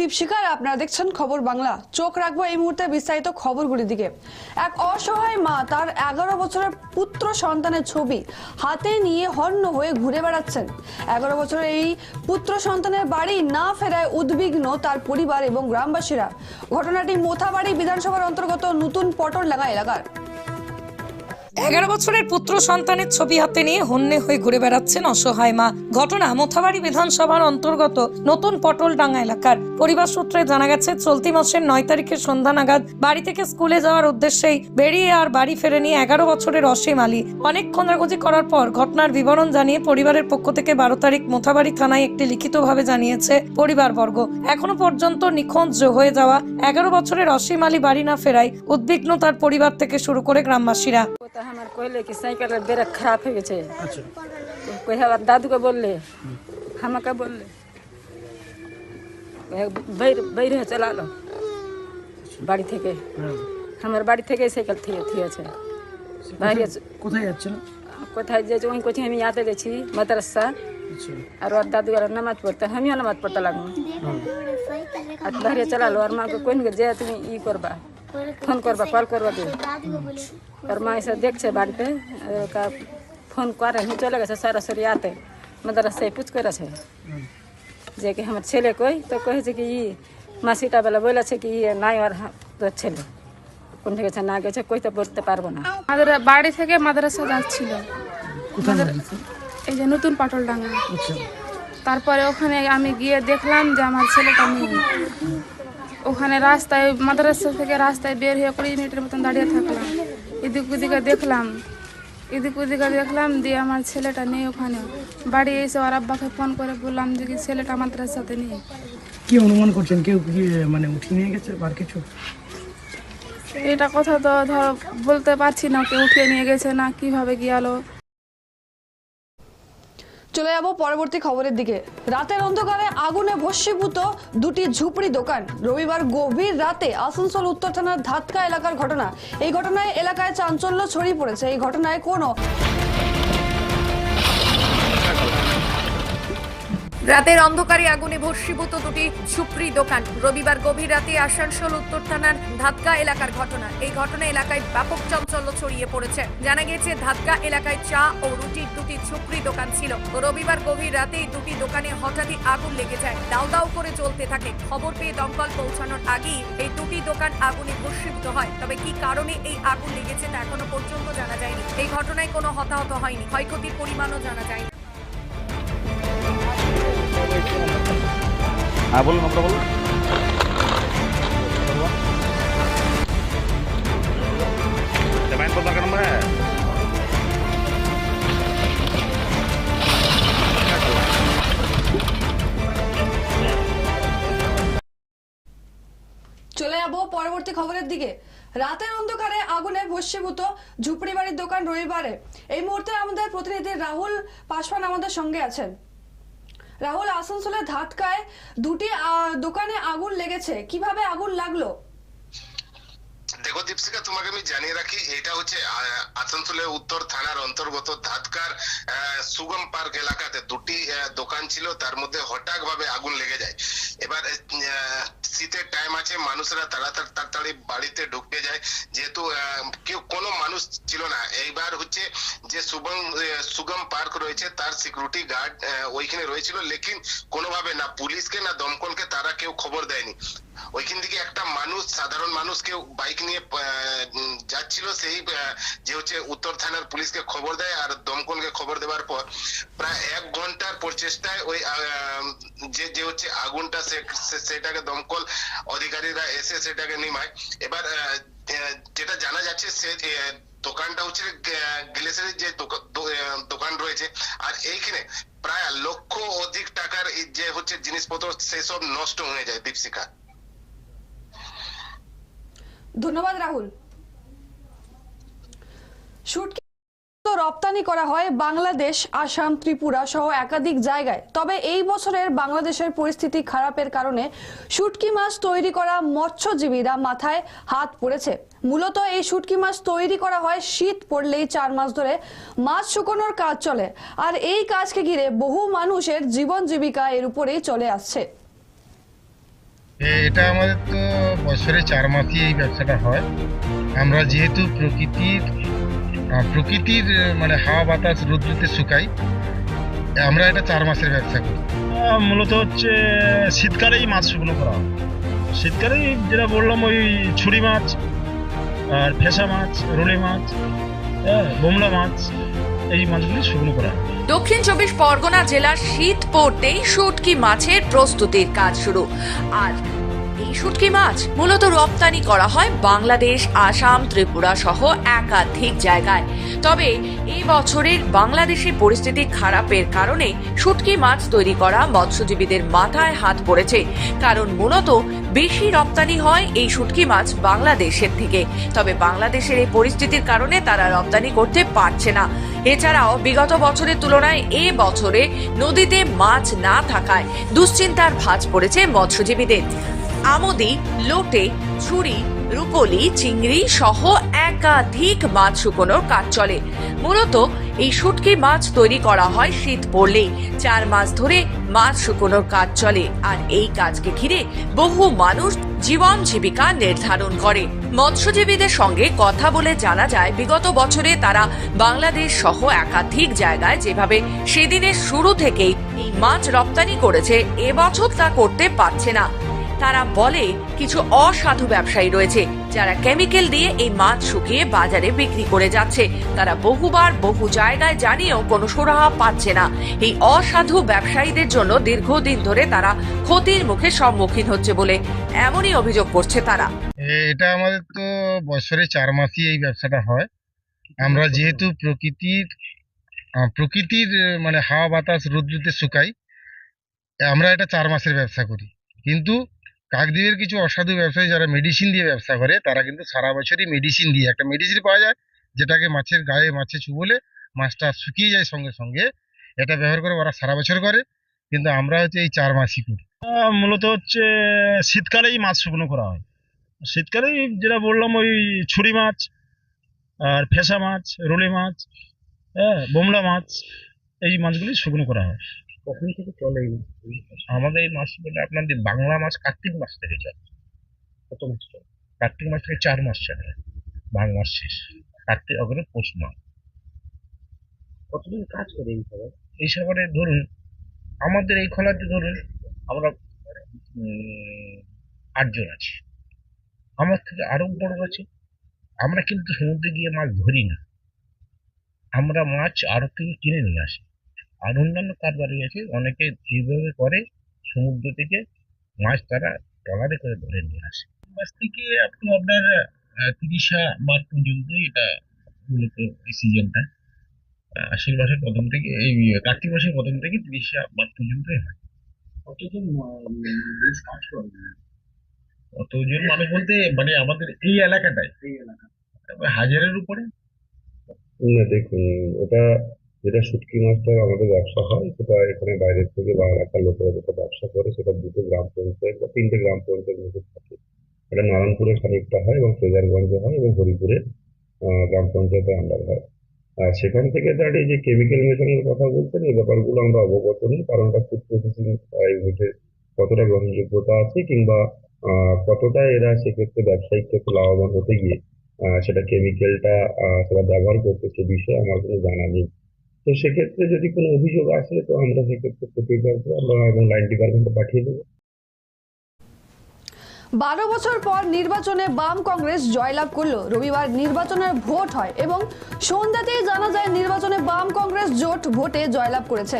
দীপশিকার আপনারা দেখছেন খবর বাংলা। চোখ রাখব এই মুহূর্তে বিস্তারিত খবরগুলির দিকে। এক অসহায় মা তার এগারো বছরের পুত্র সন্তানের ছবি হাতে নিয়ে হন্য হয়ে ঘুরে বেড়াচ্ছেন। এগারো বছরের এই পুত্র সন্তানের বাড়ি না ফেরায় উদ্বিগ্ন তার পরিবার এবং গ্রামবাসীরা। ঘটনাটি মোথাবাড়ি বিধানসভার অন্তর্গত নতুন পটলডাঙ্গা এলাকার। এগারো বছরের পুত্র সন্তানের ছবি হাতে নিয়ে হন্যে হয়ে ঘুরে বেড়াচ্ছেন অসহায় মা। ঘটনা মোথাবাড়ি বিধানসভার অন্তর্গত নতুন পটলডাঙ্গা এলাকার। পরিবার সূত্রে জানা গেছে, চলতি মাসের নয় তারিখের সন্ধ্যা নাগাদ বাড়ি থেকে স্কুলে যাওয়ার উদ্দেশ্যেই বেরিয়ে আর বাড়ি ফেরেনি এগারো বছরের অসীম আলী। অনেক খোঁজাখুঁজি করার পর ঘটনার বিবরণ জানিয়ে পরিবারের পক্ষ থেকে বারো তারিখ মোথাবাড়ি থানায় একটি লিখিতভাবে জানিয়েছে পরিবারবর্গ। এখনও পর্যন্ত নিখোঁজ হয়ে যাওয়া এগারো বছরের অসীম আলী বাড়ি না ফেরায় উদ্বিগ্ন তার পরিবার থেকে শুরু করে গ্রামবাসীরা। तो हमारे कहले कि साइकिल ब्रेक खराब हो गए अच्छा कोई हमारे दादू को बोलले हम का बोलले बैर बैर चला लो বাড়ি থেকে হ্যাঁ। আমার বাড়ি থেকে সাইকেল থিয়ে থিয়েছে বাইরে কোথায় যাচ্ছিল কোথায় যে ওই কোথায় আমি ইয়াতে গেছি মাদ্রাসা আচ্ছা আর ওর দাদু আর নামাজ পড়তে আমিও নামাজ পড়তে লাগবো আর বাইরে চালালো আর মাকে কোন যে তুমি ই করবা ফোন করবা কল করবা দিয়ে আর মা এসে দেখছে বাড়িতে ফোন করে নি চলে গেছে সরাসরি আতে। মাদ্রাসায় পুচ করেছে যে কি আমার ছেলে কই? তো কয়েছে কি ই মাসিটা বেলা বলেছে কি ইয়ে নাই আর তোর ছেলে। কোন গেছে না গেছে কইতে বলতে পারব না। আমাদের বাড়ি থেকে মাদ্রাসা যাচ্ছিল। এই যে নতুন পাটলডাঙ্গা। আচ্ছা। তারপরে ওখানে আমি গিয়ে দেখলাম যে আমার ছেলেটা নেই ওখানে রাস্তায় মাদ্রাসা থেকে রাস্তায় বের হয়ে কুড়ি মিনিটের মতন দাঁড়িয়ে থাকলাম। এদিক ওদিকে দেখলাম এদিক ওদিকে দেখলাম দিয়ে আমার ছেলেটা নেই ওখানে। বাড়ি এসে ওর আব্বাকে ফোন করে বললাম যে কি ছেলেটা মাদ্রাসাতে নেই। কি অনুমান করছেন? কেউ কি মানে উঠিয়ে নিয়ে গেছে আর কিছু? এটা কথা তো ধর বলতে পারছি না কেউ উঠিয়ে নিয়ে গেছে না কীভাবে গিয়ালো চলে যাব পরবর্তী খবরের দিকে। রাতের অন্ধকারে আগুনে ভস্মীভূত দুটি ঝুপড়ি দোকান। রবিবার গভীর রাতে আসানসোল উত্তর থানার ধাতকা এলাকার ঘটনা। এই ঘটনায় এলাকায় চাঞ্চল্য ছড়িয়ে পড়েছে। এই ঘটনায় কোনো রাতের অন্ধকারে আগুনে ভস্মীভূত দুটি ঝুপড়ি দোকান। রবিবার গভীর রাতে আসানসোল, উত্তর থানার ধাতকা এলাকার ঘটনা। এই ঘটনা এলাকায় ব্যাপক চাঞ্চল্য ছড়িয়ে পড়েছে। জানা গেছে ধাতকা এলাকায় চা ও রুটির দুটি ঝুপড়ি দোকান ছিল। রবিবার গভীর রাতে দুটি দোকানে হঠাৎই আগুন লেগে যায়। দাউ দাউ করে চলতে থাকে। খবর পেয়ে দমকল পৌঁছানোর আগেই এই দুটি দোকান আগুনে ভস্মীভূত হয়। তবে কি কারণে এই আগুন লেগেছে তা এখনও পর্যন্ত জানা যায়নি। এই ঘটনায় কোনো হতাহত হয়নি। ক্ষয়ক্ষতির পরিমাণও জানা যায়নি। হ্যাঁ বলুন আপনারা বলুন जमीन पर का नंबर है চলে যাব পরবর্তী খবরের দিকে রাতের অন্ধকারে আগুনে ভস্মীভূত ঝুপড়ি বাড়ির দোকান রবিবারে এই মুহূর্তে আমাদের প্রতিনিধি রাহুল পাসওয়ান আমাদের সঙ্গে আছেন রাহুল আসানসোলের ধাতকায় দুটি দোকানে আগুন লেগেছে। কীভাবে আগুন লাগল? দেখো দীপশিকা তোমাকে আমি জানিয়ে রাখি, এটা হচ্ছে আসানসোলের উত্তর থানার অন্তর্গত ধাতকার সুগম পার্ক এলাকাতে। দুটি দোকান ছিল, তার মধ্যে হঠাৎ ভাবে আগুন লেগে যায়। এবার শীতের টাইম আছে, মানুষরা তাড়াতাড়ি তাড়াতাড়ি বাড়িতে ঢুকতে যায়। যেহেতু কেউ, কোনো মানুষ ছিল না। এইবার হচ্ছে, যে সুগম সুগম পার্ক রয়েছে, তার সিকিউরিটি গার্ড ওইখানে রয়েছিল। লেকিন কোনোভাবে না পুলিশকে, না দমকলকে, তারা কেউ খবর দেয়নি। সাধারণ মানুষ কেউ বাইক নিয়ে যাচ্ছিল সেই যে হচ্ছে উত্তর থানার পুলিশকে খবর দেয় আর দমকলকে খবর দেওয়ার পর প্রায় এক ঘণ্টার প্রচেষ্টায় ওই যে যে হচ্ছে আগুনটা সেটাকে দমকল অধিকারীরা এসে সেটাকে নিমায়। এবার যেটা জানা যাচ্ছে সে দোকানটা হচ্ছে গ্লেসারির যে দোকা- দোকান রয়েছে, আর এইখানে প্রায় লক্ষ অধিক টাকার যে হচ্ছে জিনিসপত্র, সেসব নষ্ট হয়ে যায় দীপশিকা ধন্যবাদ, রাহুল। শুটকি রপ্তানি করা হয় বাংলাদেশ, আসাম, ত্রিপুরা সহ একাধিক জায়গায়। তবে এই বছরের বাংলাদেশের পরিস্থিতি খারাপের কারণে শুটকি মাছ তৈরি করা মৎস্যজীবীরা মাথায় হাত পড়েছে। মূলত এই শুটকি মাছ তৈরি করা হয় শীত পড়লেই চার মাস ধরে মাছ শুকোনোর কাজ চলে, আর এই কাজকে ঘিরে বহু মানুষের জীবন জীবিকা এর উপরেই চলে আসছে। এটা আমাদের তো বছরে চার মাসই এই ব্যবসাটা হয়। আমরা যেহেতু প্রকৃতির প্রকৃতির মানে হাওয়া বাতাস রৌদ্রতে শুকাই আমরা এটা চার মাসের ব্যবসা করি। মূলত হচ্ছে শীতকালেই মাছ শুকনো করা হয়। শীতকালেই যেটা বললাম ওই ছুরি মাছ আর ফেসা মাছ রুলি মাছ হ্যাঁ বোমলা মাছ এই মাছগুলি শুকনো করা হয়। দক্ষিণ চব্বিশ পরগনা জেলার শীত পড়তেই শুটকি মাছের প্রস্তুতির কাজ শুরু। আর এই শুটকি মাছ মূলত রপ্তানি করা হয় বাংলাদেশ, আসাম, ত্রিপুরা সহ একাধিক জায়গায়। তবে এই বছরের বাংলাদেশের পরিস্থিতি খারাপের কারণে শুটকি মাছ তৈরি করা মৎস্যজীবীদের মাথায় হাত পড়েছে। কারণ মূলত বেশি রপ্তানি হয় এই শুটকি মাছ বাংলাদেশের থেকে। তবে বাংলাদেশের এই পরিস্থিতির কারণে তারা রপ্তানি করতে পারছে না। এছাড়াও বিগত বছরের তুলনায় এ বছরে নদীতে মাছ না থাকায় দুশ্চিন্তার ভাঁজ পড়েছে মৎস্যজীবীদের। আমদি, লোটে, ছুরি, রুপলি, চিংড়ি সহ একাধিক মাছ শুকোনোর কাজ চলে। মূলত এই শুটকি মাছ তৈরি করা হয় শীত পড়লেই। চার মাস ধরে মাছ শুকোনোর কাজ চলে আর এই কাজকে ঘিরে বহু মানুষ জীবন জীবিকা নির্ধারণ করে। মৎস্যজীবীদের সঙ্গে কথা বলে জানা যায়, বিগত বছরে তারা বাংলাদেশ সহ একাধিক জায়গায় যেভাবে সেদিনের শুরু থেকেই এই মাছ রপ্তানি করেছে এবছর তা করতে পারছে না। তারা বলে, কিছু অসাধু ব্যবসায়ী রয়েছে যারা কেমিক্যাল দিয়ে এই মাছ শুকিয়ে বাজারে বিক্রি করে যাচ্ছে। তারা বহুবার বহু জায়গায় জানিয়েও কোনো সুরাহা পাচ্ছে না। এই অসাধু ব্যবসায়ীদের জন্য দীর্ঘদিন ধরে তারা ক্ষতির মুখে সম্মুখীন হচ্ছে বলে এমনই অভিযোগ করছে তারা। এটা আমাদের তো বছরে চার মাসই এই ব্যবসাটা হয়। আমরা যেহেতু প্রকৃতির প্রকৃতির মানে হাওয়া বাতাস রৌদ্রতে শুকাই, আমরা এটা চার মাসের ব্যবসা করি। কিন্তু কাকদ্বীপের কিছু অসাধু ব্যবসায়ী যারা মেডিসিন দিয়ে ব্যবসা করে, তারা কিন্তু সারা বছরই মেডিসিন দিয়ে, একটা মেডিসিন পাওয়া যায়, যেটাকে মাছের গায়ে মাছে চুবলে মাছটা শুকিয়ে যায় সঙ্গে সঙ্গে। এটা ব্যবহার করে ওরা সারা বছর করে, কিন্তু আমরা হচ্ছে এই চার মাসই করি। মূলত হচ্ছে শীতকালেই মাছ শুকনো করা হয়। শীতকালেই যেটা বললাম, ওই ছুরি মাছ, আর ফেসা মাছ, রুলি মাছ হ্যাঁ বোমলা মাছ, এই মাছগুলি শুকনো করা হয়। কখন থেকে চলে আমাদের এই বলে আপনাদের বাংলা মাস কার্তিক মাস থেকে চলে। কত মাস চলে। কার্তিক মাস থেকে চার মাস চলে। মাঘ মাস শেষ। কার্তিক অগ্র পৌষ মাস। কতদিন কাজ করে এই সাগর এই সাগরে ধরুন, আমাদের এই খোলাতে ধরুন, আমরা আটজন আছি। আমার থেকে আরও বড় আছে। আমরা কিন্তু সমুদ্রে গিয়ে মাছ ধরি না। আমরা মাছ আরও কিনে নিয়ে আসি। আর অন্যান্য কারবারি আছে অনেকে যেভাবে করে সমুদ্র থেকে মাছ তারা ট্রলারে করে ধরে নিয়ে আসে। মাছ থেকে আপনি আপনার তিরিশা মাস পর্যন্ত এটা মূলত এই সিজনটা আশ্বিন মাসের প্রথম থেকে এই কার্তিক মাসের প্রথম থেকে তিরিশা মাস পর্যন্তই হয়। কতজন কাজ করে? কতজন মানুষ বলতে মানে আমাদের এই এলাকাটায়। হাজারের উপরে। না দেখুন ওটা যেটা শুটকি মাছটা আমাদের ব্যবসা হয়, সেটা এখানে বাইরের থেকে বা এলাকার লোকেরা যেটা ব্যবসা করে, সেটা দুটো গ্রাম পঞ্চায়েত বা তিনটে গ্রাম পঞ্চায়েত মধ্যে থাকে। এটা নারায়ণপুরে খানিকটা হয় এবং ফ্রেজারগঞ্জে হয় এবং হরিপুরে গ্রাম পঞ্চায়েতের আন্ডার হয়। আর সেখান থেকে দাঁড়িয়ে যে কেমিক্যাল মেশানোর কথা বলছেন, এই ব্যাপারগুলো আমরা অবগত নেই, কারণ এটা ফুড প্রসেসিং ইউনিটের কতটা গ্রহণযোগ্যতা আছে কিংবা কতটা এরা সেক্ষেত্রে ব্যবসায়িক ক্ষেত্রে লাভবান হতে গিয়ে সেটা কেমিক্যালটা সেটা ব্যবহার করতে সে বিষয়ে আমার কোনো জানা নেই। তো সেক্ষেত্রে যদি কোনো অভিযোগ আসে তো আমরা সেক্ষেত্রে প্রতিকার করে আমরা এবং লাইন ডিপার্টমেন্টে পাঠিয়ে দেবো। বারো বছর পর নির্বাচনে বাম কংগ্রেস জয়লাভ করল। রবিবার নির্বাচনের ভোট হয় এবং সন্ধ্যাতেই জানা যায় নির্বাচনে বাম কংগ্রেস জোট ভোটে জয়লাভ করেছে।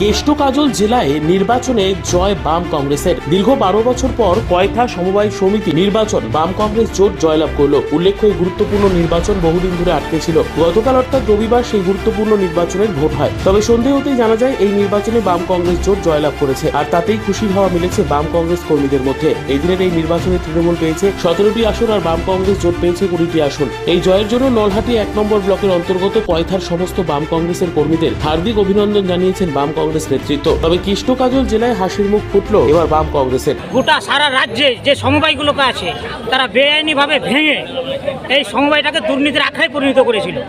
কেষ্ট কাজল জেলায় নির্বাচনে জয় বাম কংগ্রেসের। দীর্ঘ বারো বছর পর কয়থা সমবায় সমিতি নির্বাচন বাম কংগ্রেস জোট জয়লাভ করল। উল্লেখ্য, এই গুরুত্বপূর্ণ নির্বাচন বহুদিন ধরে আটকে ছিল। গতকাল অর্থাৎ রবিবার সেই গুরুত্বপূর্ণ নির্বাচনের ভোট হয়। তবে সন্ধে হতেই জানা যায়, এই নির্বাচনে বাম কংগ্রেস জোট জয়লাভ করেছে। আর তাতেই খুশির হাওয়া মিলেছে বাম কংগ্রেস কর্মীদের মধ্যে। এই দিনের এই নির্বাচনে তৃণমূল পেয়েছে সতেরোটি আসন আর বাম কংগ্রেস জোট পেয়েছে কুড়িটি আসন। এই জয়ের জন্য নলহাটি এক নম্বর ব্লকের অন্তর্গত কয়থার সমস্ত বাম কংগ্রেসের কর্মীদের হার্দিক অভিনন্দন জানিয়েছেন বাম কংগ্রেস নেতৃত্ব। তবে কৃষ্ণ কাজল জেলায় হাসির মুখ ফুটলো এবার বাম কংগ্রেসের। গোটা সারা রাজ্যে যে সমবায়গুলোকে আছে তারা বেআইনিভাবে ভেঙে এই সমবায়টাকে দুর্নীতির আখড়ায় পরিণত করেছিল।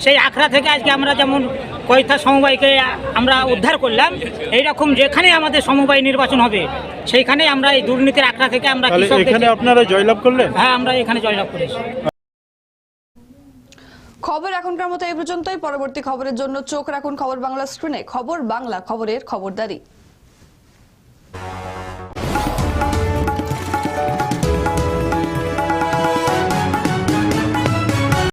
সেই আখড়া থেকে আজকে আমরা যেমন কয়থা সমবায়কে আমরা উদ্ধার করলাম এইরকম যেখানে আমাদের সমবায় নির্বাচন হবে সেইখানে আমরা এই দুর্নীতির আখড়া থেকে আমরা কৃষকদেরকে- আপনারা জয়লাভ করলেন? হ্যাঁ আমরা এখানে জয়লাভ করেছি। খবর এখনকার মতো এই পর্যন্তই। পরবর্তী খবরের জন্য চোখ রাখুন খবর বাংলা স্ক্রিনে। খবর বাংলা, খবরের খবরদারি।